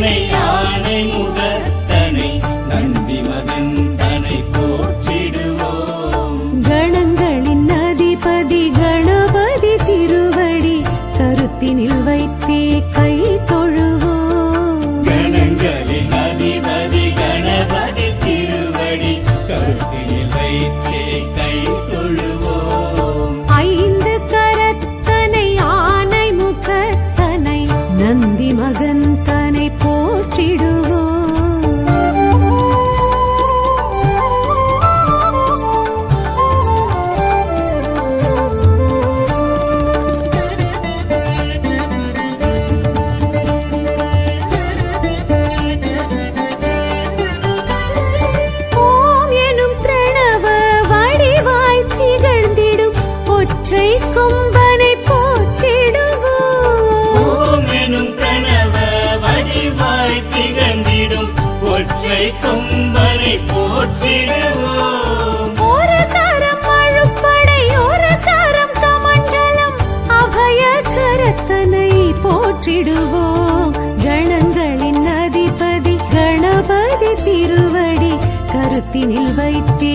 Mommy, oh. குன்றை கொம்பனை போற்றிடுவோம். ஒரு தரம் அழுப்படை ஒரு தரம் சமண்டலம் அபய கரத்தனை போற்றிடுவோம். கணங்களின் அதிபதி கணபதி திருவடி கருத்தினில் வைத்தே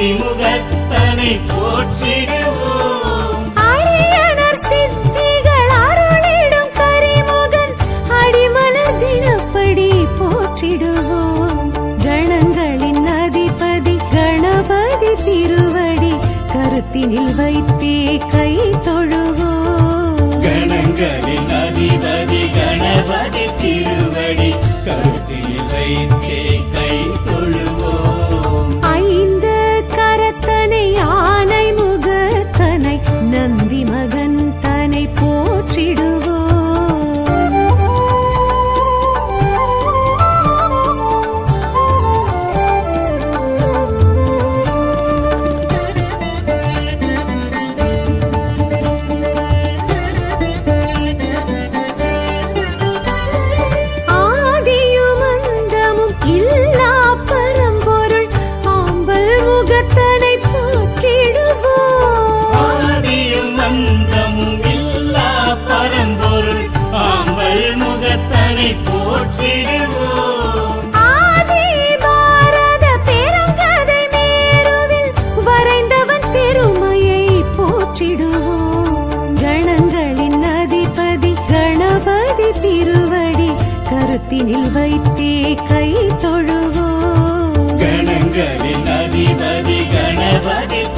ஆதிமுகத்தனை போற்றிடுவோம். அரியணர் சித்திகள் அருளிடும் கரிமுகன் அடிமன தினப்படி போற்றிடுவோம். கணங்களின் அதிபதி கணபதி திருவடி கருத்தினில் வைத்தே கை தொழுவோம். கணங்களின் அதிபதி கணபதி திருவடி கருத்தில் வைத்தே கை தொழு गणपति गणपति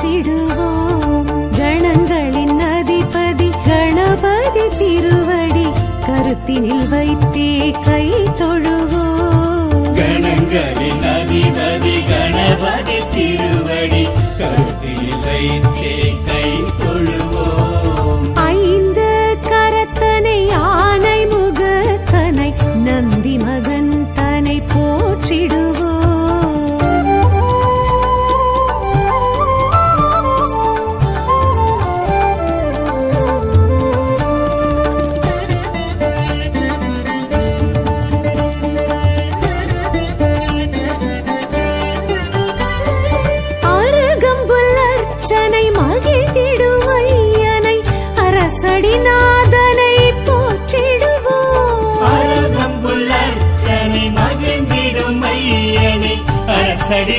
அர்ச்சிடுவோம் கணங்களின் அதிபதி கணபதி திருவடி கருத்தினில் வைத்தே கை தொழுவோம். கணங்களின் அதிபதி கணபதி திருவடி கருத்தினில் வைத்தே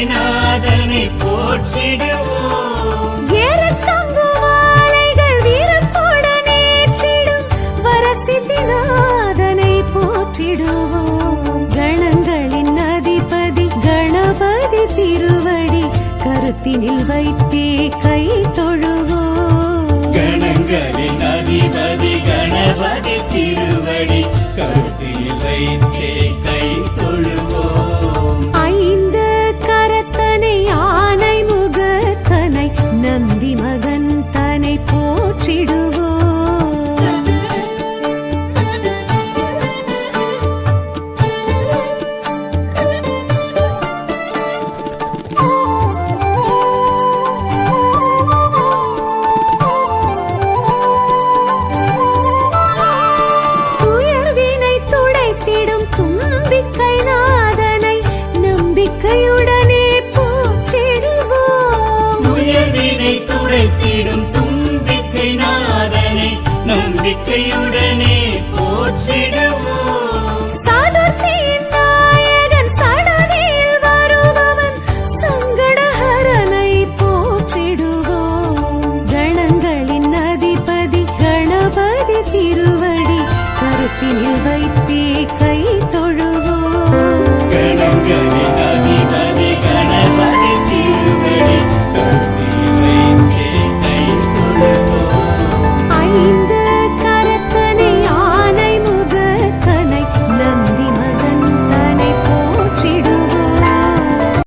நாதனை போற்றிடுவோம். ஏறத்தங்கு வாழைகள் வீரத்தோட நேற்றிடும். வரசித்திநாதனை போற்றிடுவோம். கணங்களின் அதிபதி கணபதி திருவடி கருத்தினில் வைத்தே கை தொழுவோம். கணங்களின் அதிபதி கணபதி திருவடி கருத்தில் வைத்து நம்பி மகன் தன்னை போற்றிடுவோம்.